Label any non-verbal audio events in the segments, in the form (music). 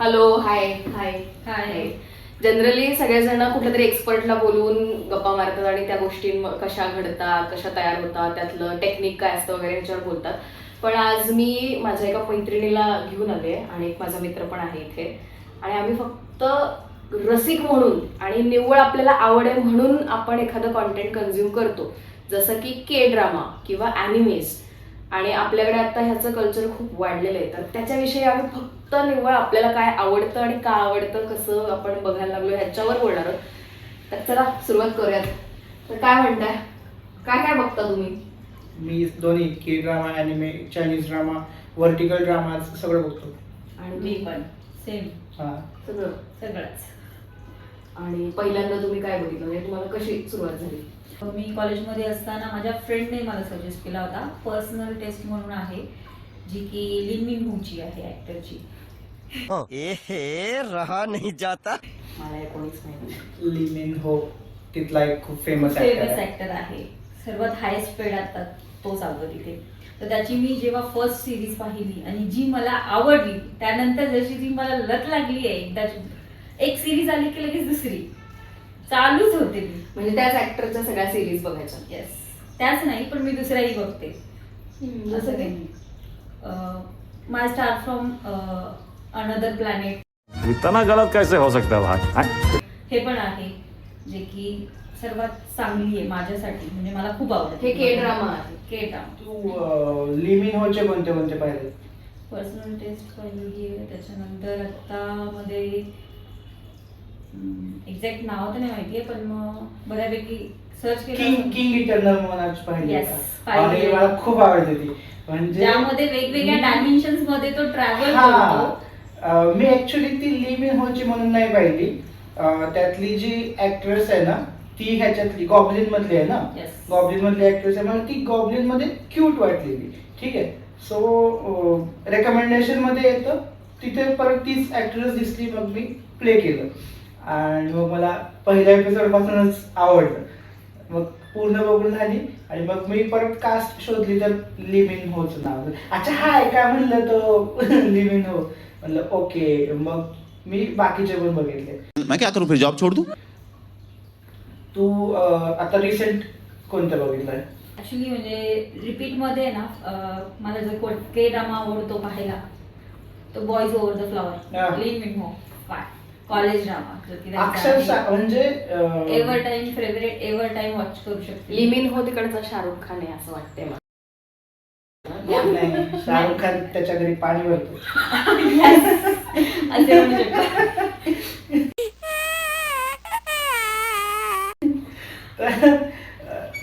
Hello hi हाय हाय. Generally सगळेजण कुठल्या तरी एक्सपर्टला बोलवून गप्पा मारतात आणि त्या गोष्टी कशा घडतात कशा तयार होतात त्यातलं टेक्निक काय असतं वगैरे ह्याच्यावर बोलतात. पण आज मी माझ्या एका मैत्रिणीला घेऊन आले आणि एक माझा मित्र पण आहे इथे. आणि आम्ही फक्त रसिक म्हणून आणि निव्वळ आपल्याला आवड आहे म्हणून आपण एखादं कॉन्टेंट कन्झ्युम करतो. जसं की के ड्रामा किंवा अॅनिमेज आणि आपल्याकडे आता ह्याचं कल्चर खूप वाढलेलं आहे. तर त्याच्याविषयी आम्ही फक्त निव्वळ आपल्याला काय आवडतं आणि का आवडतं कसं आपण बघायला लागलो ह्याच्यावर बोलणार आहोत. तर चला सुरुवात करूयात. तर काय म्हणताय? काय काय बघता तुम्ही? मी दोन्ही K drama anime Chinese drama vertical drama सगळं बघतो. आणि मी मी पण. सेम हा. सगळं. सगळंच. आणि पहिल्यांदा तुम्ही काय बघितलं? म्हणजे तुम्हाला कशी सुरुवात झाली? मी कॉलेजमध्ये असताना माझ्या फ्रेंडने मला सजेस्ट केला होता पर्सनल टेस्ट म्हणून आहे जी की लिमिन हुची आहे ऍक्टरची रहा नहीं जाता. मला एकोणीस हो तिथला एक खूप फेमस फेमस ऍक्टर आहे. सर्वात हायेस्ट पेड आता तो चालतो तिथे. तर त्याची मी जेव्हा फर्स्ट सिरीज पाहिली आणि जी मला आवडली त्यानंतर जशी ती मला लत लागली आहे एकदाची एक सिरीज आली की लगेच दुसरी. चालूच होते ती. म्हणजे त्याच ऍक्टरच्या सगळ्या सिरीज बघायच्या. येस त्याच नाही पण मी दुसऱ्याही बघते. असं काही my star from another planet इतना गलत कैसे हो सकता है भाई? हैं? पण आहे जे की सर्वात चांगली आहे माझ्यासाठी. म्हणजे मला खूप आवडते. हे के ड्रामा आहे. के ड्रामा तू लिमिन होचे कोणते कोणते पाहिले? पर्सनल टेस्ट पहिली आहे त्याच्यानंतर आता मध्ये एक्झॅक्ट नाव तर नाही माहितीये पण मग बऱ्यापैकी सर्च किंग केलं किंग इटर्नल म्हणून Yes? पाहिली. आणि मला खूप आवडते ती म्हणजे ज्यामध्ये वेगवेगळ्या मी- डायमेन्शन्समध्ये तो ट्रॅव्हल हा. करतो. अं, मी ऍक्च्युली ती लिमिन होची म्हणून नाही पाहिली. अं, त्यातली जी ऍक्ट्रेस आहे ना ती ह्याच्यातली गॉबलिन मधली आहे ना? Yes. गॉबलिन मधली ऍक्ट्रेस आहे. मला ती गॉबलिनमध्ये क्यूट वाटलेली ठीक आहे. सो रेकमेंडेशनमध्ये येतं. तिथे परत तीच ऍक्ट्रेस दिसली मग मी प्ले केलं. आणि मग मला पहिल्या एपिसोड पासूनच आवडलं. मग पूर्ण बघून झाली आणि मग मी परत कास्ट शोधली तर लिमिन होच नाव. अच्छा हाय काय म्हणलं तो? (laughs) लिमिन हो. म्हणलं ओके मग मी बाकीचे पण बघितले. मैं क्या करूं फिर जॉब छोड़ दूं तू अं, आता रिसेंट कोणतं बघितलंय ऍक्च्युली म्हणजे रिपीटमध्ये ना मला जो के ड्रामा आवडतो पाहायला तो बॉयज ओव्हर द हा. फ्लॉवर मिन हो. काय कॉलेज ड्रामा अक्षरशः म्हणजे ever time favourite ever time watch करू शकते. लिमिन हो तिकडचा शाहरुख खान आहे असं वाटतंय मला. नाही शाहरुख खान त्याच्या घरी पाणी भरतो असे म्हणू शकतो. तर,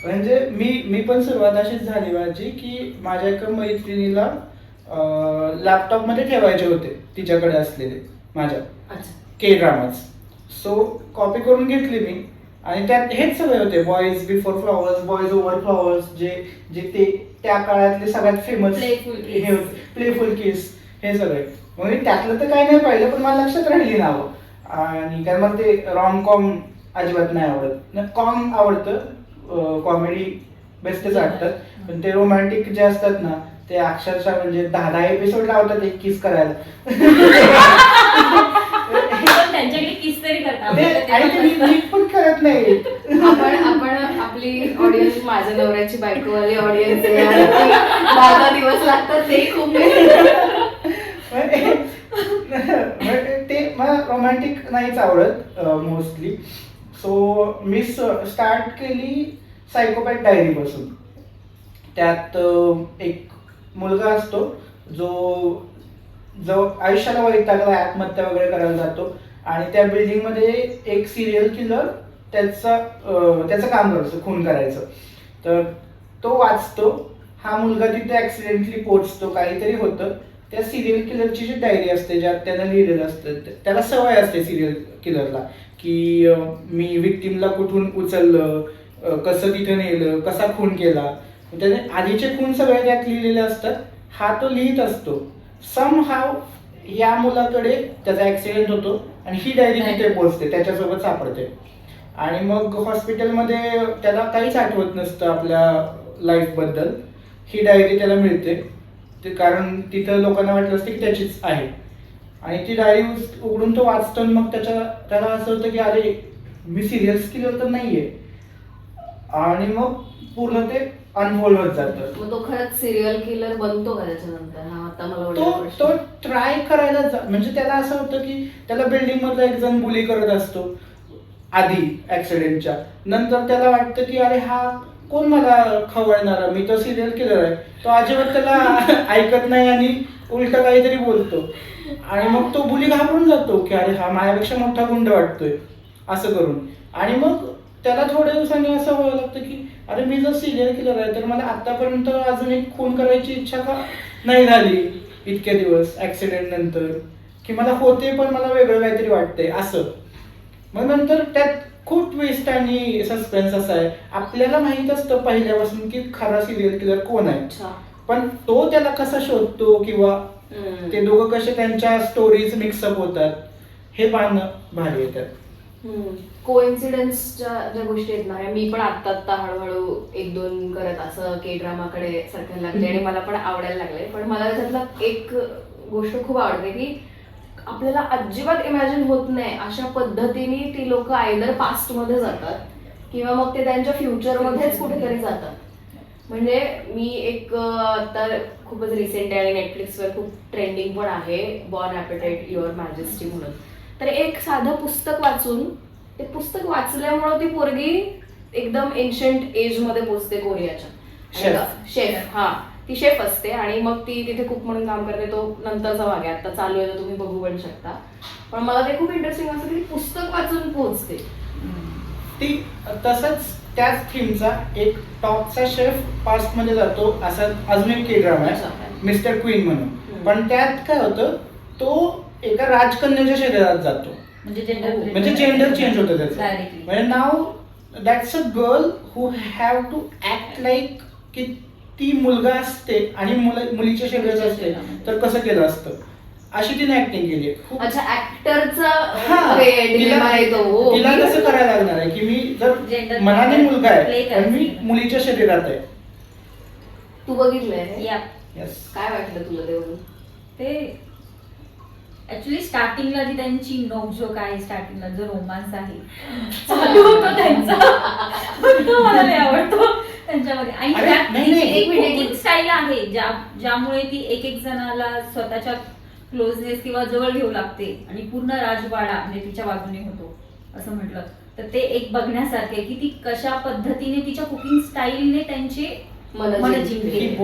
म्हणजे मी मी पण सुरुवात अशीच झाली माझी की माझ्या एका मैत्रिणीला लॅपटॉपमध्ये ठेवायचे होते तिच्याकडे असलेले माझ्या. के ड्रामाज सो कॉपी करून घेतली मी. आणि त्यात हेच सगळे होते. Boys before flowers boys over flowers जे जे ते त्या काळातले सगळ्यात फेमस. हे होते. प्लेफुल किस हे सगळे. मग मी त्यातलं तर काही नाही पाहिलं पण मला लक्षात राहिली नावं. आणि कारण मला ते रॉम कॉम अजिबात नाही आवडत. कॉम आवडतं. कॉमेडी बेस्टच वाटतात पण ते रोमॅन्टिक जे असतात ना ते अक्षरशः म्हणजे दहा दहा एपिसोड लावतात एक किस करायला (laughs) पण त्यांच्याकडे किस तरी करतात ते- आपल्याला ते आणि ते पण करत नाही. आपण आपण आपली ऑडियन्स माझ्या नवऱ्याची बायकोवाली ऑडियन्स दहा दिवस लागतात ते खूप. म्हणजे ते मला रोमॅन्टिक नाहीच आवडत मोस्टली सो मी स्टार्ट केली सायकोपॅथ डायरी पासून. त्यात एक मुलगा असतो जो जो आयुष्याला वैतागला आत्महत्या वगैरे करायला जातो. आणि त्या बिल्डिंगमध्ये एक सिरियल किलर त्याचा त्याचं काम करायचं खून करायचं. तर तो वाचतो. हा मुलगा तिथे ॲक्सिडेंटली पोचतो काहीतरी होतं. त्या सिरियल किलरची जी डायरी असते ज्यात त्यानं लिहिलेलं असतं त्याला सवय असते सिरियल किलरला की मी विक्टीमला कुठून उचललं कसं तिथे नेलं कसा खून केला. त्याने आधीचे खून सगळे त्यात लिहिलेले असतात. हा तो लिहित असतो. सम हाव या मुलाकडे त्याचा ऍक्सिडेंट होतो आणि ही डायरी तिथे पोहोचते त्याच्यासोबत सापडते. आणि मग हॉस्पिटलमध्ये त्याला काहीच आठवत नसतं आपल्या लाईफबद्दल ही डायरी त्याला मिळते. ते कारण तिथं लोकांना वाटलं असतं की त्याचीच आहे. आणि ती डायरी उघडून तो वाचतो मग त्याच्या त्याला असं होतं की अरे मी सिरियस किलर तर नाहीये. आणि मग पूर्ण ते अनफोल्ड होत जातं. मग तो खरंच सिरियल किलर बनतो का त्याच्यानंतर? हा आता मला तो वाटलं तो प्रश्न. ट्राय करायला जा- म्हणजे त्याला असं होतं की त्याला बिल्डिंग मधला एक जण बुली करत असतो आधी ऍक्सिडेंटच्या नंतर त्याला वाटतं की अरे हा कोण मला खवळणार? मी तर सिरियल किलर आहे. तो अजिबात त्याला (laughs) ऐकत नाही आणि उलट काहीतरी बोलतो. आणि मग तो बुली घाबरून जातो की अरे हा माझ्यापेक्षा मोठा गुंड वाटतोय. असं करून. आणि मग त्याला थोड्या दिवसांनी असं व्हायला लागतं की अरे मी जर सिरियल किलर आहे तर मला आतापर्यंत अजून एक खून करायची इच्छा का नाही झाली इतके दिवस ऍक्सिडेंट नंतर. की मला होते पण मला वेगळं काहीतरी वाटतंय असं. मग नंतर त्यात खूप ट्विस्ट आणि सस्पेन्स असा आहे. आपल्याला माहीत असतं पहिल्यापासून की खरा सिरियल किलर कोण आहे. पण तो त्याला कसा शोधतो किंवा. ते दोघं कसे त्यांच्या स्टोरीज मिक्सअप होतात हे पाहणं भारी येतात कोइन्सिडन्सच्या ज्या गोष्टी आहेत ना मी पण आत्ता आत्ता हळूहळू एक दोन करत असं के ड्रामाकडे सरकायला लागले आणि मला पण आवडायला लागले पण मला त्याच्यातला एक गोष्ट खूप आवडते की आपल्याला अजिबात इमॅजिन होत नाही अशा पद्धतीने ती लोक आयदर पास्टमध्ये जातात किंवा मग ते त्यांच्या फ्युचर मध्येच कुठेतरी जातात. म्हणजे मी एक आता खूपच रिसेंट आहे आणि नेटफ्लिक्सवर खूप ट्रेंडिंग पण आहे. बॉर्न ॲपेटाईट युअर मॅजेस्टी म्हणून. तर एक साधं पुस्तक वाचून ते पुस्तक वाचल्यामुळं ती पोरगी एकदम एन्शंट एजमध्ये पोचते कोरियाच्या. शेफ हा. ती शेफ असते आणि मग ती तिथे कुक म्हणून काम करते तो नंतरचा भाग आहे. आता चालू आहे तर तुम्ही बघू पण शकता. पण मला ते खूप इंटरेस्टिंग असतं की पुस्तक वाचून पोहोचते ती तसंच त्याच थीमचा एक टॉपचा शेफ पास्टमध्ये जातो असा अजून एक के ड्रामा अच्छा. आहे मिस्टर क्वीन म्हणून. पण त्यात काय होतं तो एका राजकन्याच्या शरीरात जातो. म्हणजे जेंडर म्हणजे जेंडर चेंज होतं त्याचं. Directly. म्हणजे नाव that's a girl who have to act like की ती मुलगा असते आणि मुलं मुलीच्या शरीरात असते. तर कसं केलं असतं? अशी तिने ऍक्टिंग केली. खूप अच्छा ऍक्टरचा हा, डिलेमा तिला येतो हो. तिला मी- कसं करायला लागणार आहे की मी जर Gender मनाने मुलगा play आहे करायचं. मी मुलीच्या शरीरात आहे. तू बघितलंय? या. येस काय वाटलं तुला ते बघून ते ऍक्च्युली स्टार्टिंगला जी त्यांची नोकझोक आहे स्टार्टिंगला जो रोमांस आहे चालू होतो त्यांचा तो मला लय आवडतो त्यांच्यामध्ये आणि अरे, त्यात नाही, तिची नाही. एक cooking स्टाईल आहे ज्या ज्यामुळे ती एक एक जणाला स्वतःच्या क्लोजनेस किंवा जवळ घेऊ लागते आणि पूर्ण राजवाडा म्हणजे तिच्या बाजूने होतो असं म्हटलं तर ते एक बघण्यासारखे की ती कशा पद्धतीने तिच्या कुकिंग स्टाईलने त्यांचे मन जिंकते. जिंकले. ही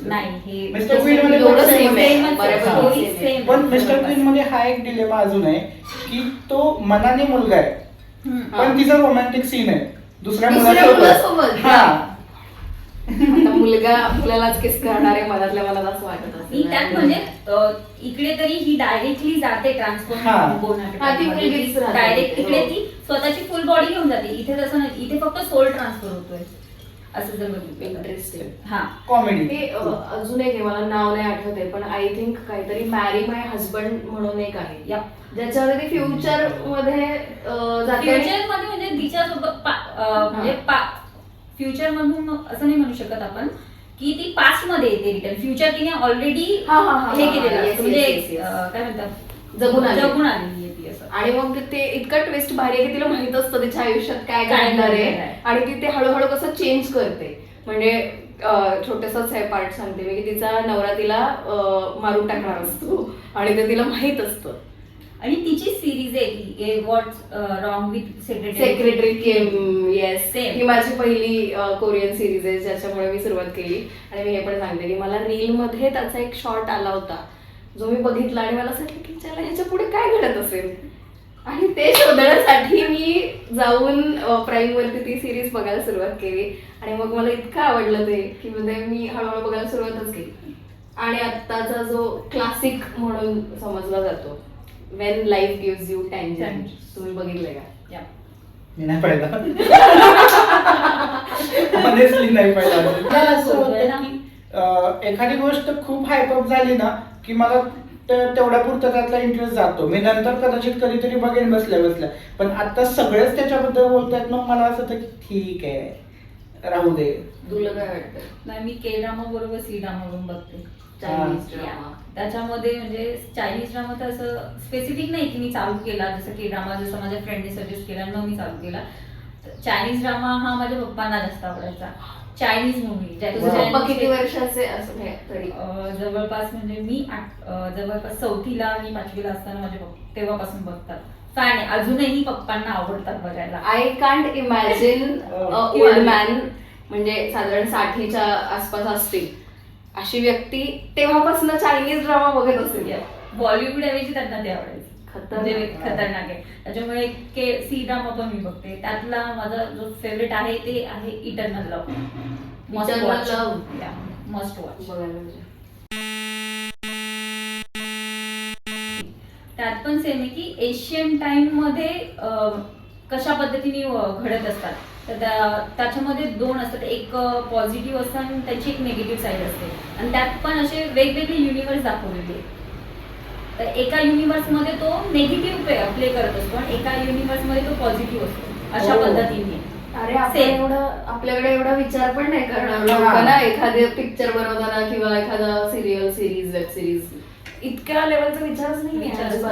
का? नाही हे मिस्टर क्वीन मध्ये एवढं पण हा. मिस्टर क्वीन मध्ये हा एक डिलेमा अजून आहे की तो मनाने मुलगा आहे. पण तिचा रोमॅन्टिक सीन आहे. दुसऱ्या मुलासोबत. हा. आता मुलगा मुलालाच किस करणार आहे मनातल्या मनात असं वाटत असेल. त्यात म्हणजे इकडे तरी ही डायरेक्टली जाते राहते. डायरेक्ट इकडे हो. ती स्वतःची फुल बॉडी घेऊन जाते. इथे तसं नाही इथे फक्त सोल ट्रान्सफर होतोय. असं जर बघितलं इंटरेस्टिंग हा. कॉमेडी अ, अजून एक मला नाव नाही आठवते पण आय थिंक काहीतरी मॅरी माय हजबंड म्हणून एक आहे. या. ज्याच्यामध्ये फ्युचरमध्ये अ, जाते. फ्युचरमध्ये म्हणजे तिच्यासोबत म्हणजे फ्युचर मधून असं नाही म्हणू शकत आपण की ती पास्टमध्ये येते रिटर्न फ्युचर तिने ऑलरेडी हा, हा, हा, हे हा, केलेलं. म्हणजे काय म्हणतात? जगून आली. जगून ती असं आणि मग ते इतकं ट्विस्ट भारी आहे की तिला माहीत असतं तिच्या आयुष्यात काय घडणार आहे. आणि ती ते हळूहळू कसं चेंज करते. म्हणजे छोटसच आहे पार्ट सांगते मी की तिचा नवरा तिला मारून टाकणार असतो. आणि ते तिला माहीत असतं. आणि तिची सिरीज आहे ती what wrong with secretary secretary Kim yes. ही माझी पहिली कोरियन सिरीज आहे ज्याच्यामुळे मी सुरुवात केली. आणि मी हे पण सांगते की मला रील मध्ये त्याचा एक शॉर्ट आला होता. जो मी बघितला आणि मला असं की चला ह्याच्या पुढे काय घडत असेल? आणि ते शोधण्यासाठी मी जाऊन प्राईम वरती ती सिरीज बघायला सुरुवात केली. आणि मग मला इतकं आवडलं ते की म्हणजे मी हळूहळू बघायला सुरुवातच केली. आणि आत्ताचा जो क्लासिक म्हणून समजला जातो when life gives you tangerine. तुम्ही बघितलंय का? मी नाही पाहिला. ऑनेस्टली नाही पाहिला. मला असं होतं की अं, एखादी गोष्ट खूप हायपअप झाली ना की मला ते- तेवढ्या पुरतं त्यातला इंटरेस्ट जातो. मी नंतर कदाचित कधीतरी बघेन बसल्या बसल्या. पण आता सगळेच त्याच्याबद्दल बोलतायत मग मला असं होतं की ठीक आहे. राहू दे. तुला काय वाटतं? नाही मी के ड्रामा बरोबर सी ड्रामा बघून बघते चायनीज. ड्रामा त्याच्यामध्ये म्हणजे चायनीज ड्रामा तर असं स्पेसिफिक नाही की मी चालू केला. जसं की ड्रामा जसं माझ्या फ्रेंडने सजेस्ट केला आणि मग मी चालू केला. चायनीज ड्रामा हा माझ्या पप्पांना जास्त आवडायचा. चायनीज मूवी पप्पा किती वर्षाचे असं तरी. जवळपास म्हणजे मी जवळपास चौथीला आणि पाचवीला असताना माझे तेव्हापासून बघतात. फॅन अजूनही पप्पांना आवडतात बघायला. I can't imagine. Old man म्हणजे साधारण साठीच्या आसपास असतील. अशी व्यक्ती तेव्हापासून चायनीज ड्रामा बघत असेल. बॉलिवूड ऐवजी त्यांना ते आवडायचं खतरनाक. म्हणजे खतरनाक आहे. त्याच्यामुळे के सी ड्रामा पण मी बघते. त्यातला माझा जो फेवरेट आहे ते आहे eternal love must watch. Must watch त्यात पण सेम आहे की एशियन टाइममध्ये कशा पद्धतीने घडत असतात. तर त्या- त्याच्यामध्ये दोन असतात. एक पॉझिटिव्ह असतं आणि त्याची एक निगेटिव्ह साईड असते. आणि त्यात पण असे वेगवेगळे युनिव्हर्स दाखवलेले. तर एका युनिव्हर्समध्ये तो निगेटिव्ह प्ले करत असतो आणि एका युनिव्हर्समध्ये तो पॉझिटिव्ह असतो अशा हो. पद्धतीने अरे आपण Same. एवढं आपल्याकडे एवढा विचार पण नाही करणार हा. लोकं ना एखादे पिक्चर बनवताना किंवा एखादा सिरियल सिरीज वेब सिरीज इतक्या लेवलचा विचारच नाही विचारच.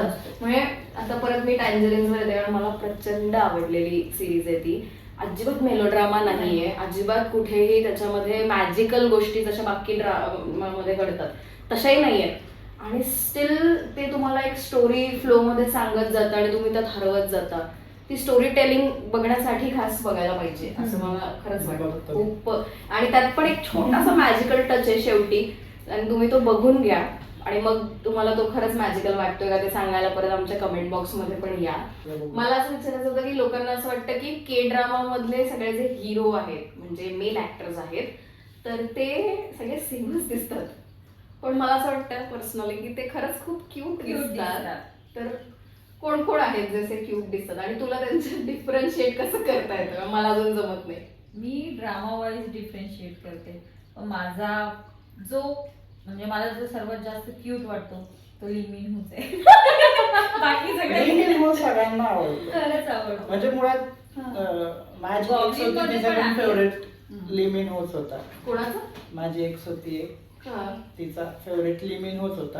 म्हणजे आता परत मी वर येते आणि मला प्रचंड आवडलेली सिरीज आहे ती अजिबात मेलोड्रामा नाहीये अजिबात कुठेही त्याच्यामध्ये मॅजिकल गोष्टी जशा बाकी ड्रामा मध्ये घडतात तशाही नाहीये आणि स्टील ते तुम्हाला एक स्टोरी फ्लो मध्ये सांगत जातं आणि तुम्ही त्यात हरवत जाता. ती स्टोरी टेलिंग बघण्यासाठी खास बघायला पाहिजे असं मला खरंच वाटतं. खूप आणि त्यात पण एक छोटासा मॅजिकल टच आहे शेवटी. आणि तुम्ही तो बघून घ्या. आणि मग तुम्हाला तो खरंच मॅजिकल वाटतोय का ते सांगायला परत आमच्या कमेंट बॉक्समध्ये पण या. मला असं विचारायचं होतं की लोकांना असं वाटतं की के ड्रामा मधले सगळे जे हिरो आहेत म्हणजे मेल ऍक्टर्स आहेत तर ते सगळे सेमच दिसतात. पण मला असं वाटतं पर्सनली की ते खरंच खूप क्यूट दिसतात. तर कोण कोण आहेत जसे क्यूट दिसतात? आणि तुला त्यांचे डिफरन्शिएट कसं करता येतं? मला अजून जमत नाही. मी ड्रामा वाईज डिफरन्शिएट करते. पण माझा जो म्हणजे मला जो सर्वात जास्त क्यूट वाटतो तो लिमिन हुच आहे. (laughs) बाकी सगळे नेहमी हो सगळ्यांना आवडतो. खरंच आवडतो. म्हणजे मुळात माझी होती. फेवरेट. लिमिन होता कोणाचं? माझी एक्स होती एक. तिचा फेवरेट लिमिन होता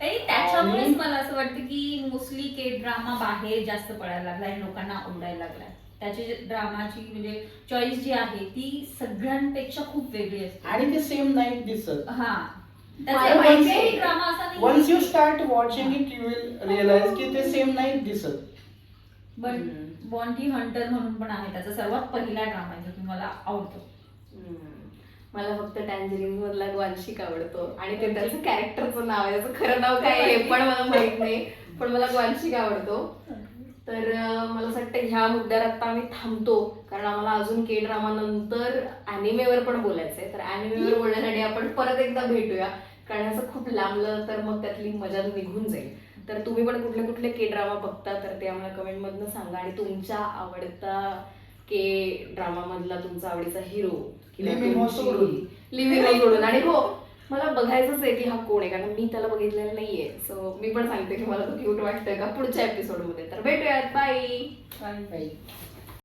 आणि त्याच्यामुळेच मला असं वाटतं की मोस्टली के ड्रामा बाहेर जास्त पडायला लागला आणि लोकांना आवडायला लागलाय. त्याची ड्रामाची म्हणजे चॉईस जी आहे ती सगळ्यांपेक्षा खूप वेगळी असते. आणि ते सेम नाही दिसत. हा. Once you start watching it you will realise की ते सेम नाही दिसत. पण हम्म. बॉन्टी हंटर म्हणून पण आहे त्याचा सर्वात पहिला ड्रामा आहे जो की मला आवडतो. मला फक्त टँजरीन मधला ग्वांशिक आवडतो. आणि ते त्याचं कॅरेक्टरचं नाव आहे. त्याचं खरं नाव काय आहे हे पण मला माहीत नाही. पण मला ग्वांशिक आवडतो. तर मला असं वाटतं ह्या मुद्द्यावर आता आम्ही थांबतो. कारण आम्हाला अजून के ड्रामा नंतर अॅनिमेवर पण बोलायचंय. तर अॅनिमेवर बोलण्यासाठी आपण परत एकदा भेटूया. कारण असं खूप लांबलं तर मग त्यातली मजा निघून जाईल. तर तुम्ही पण कुठले कुठले के ड्रामा बघता तर ते आम्हाला कमेंट मधनं सांगा. आणि तुमच्या आवडता के ड्रामा मधला तुमचा आवडीचा हिरो लिव्हिंग सोडून. लिव्हिंग सोडून. आणि हो मला बघायचंच आहे की हा कोण आहे कारण मी त्याला बघितलेला नाहीये. सो मी पण सांगते की मला तो क्यूट वाटतोय का पुढच्या एपिसोडमध्ये. तर भेटूयात. बाय. काही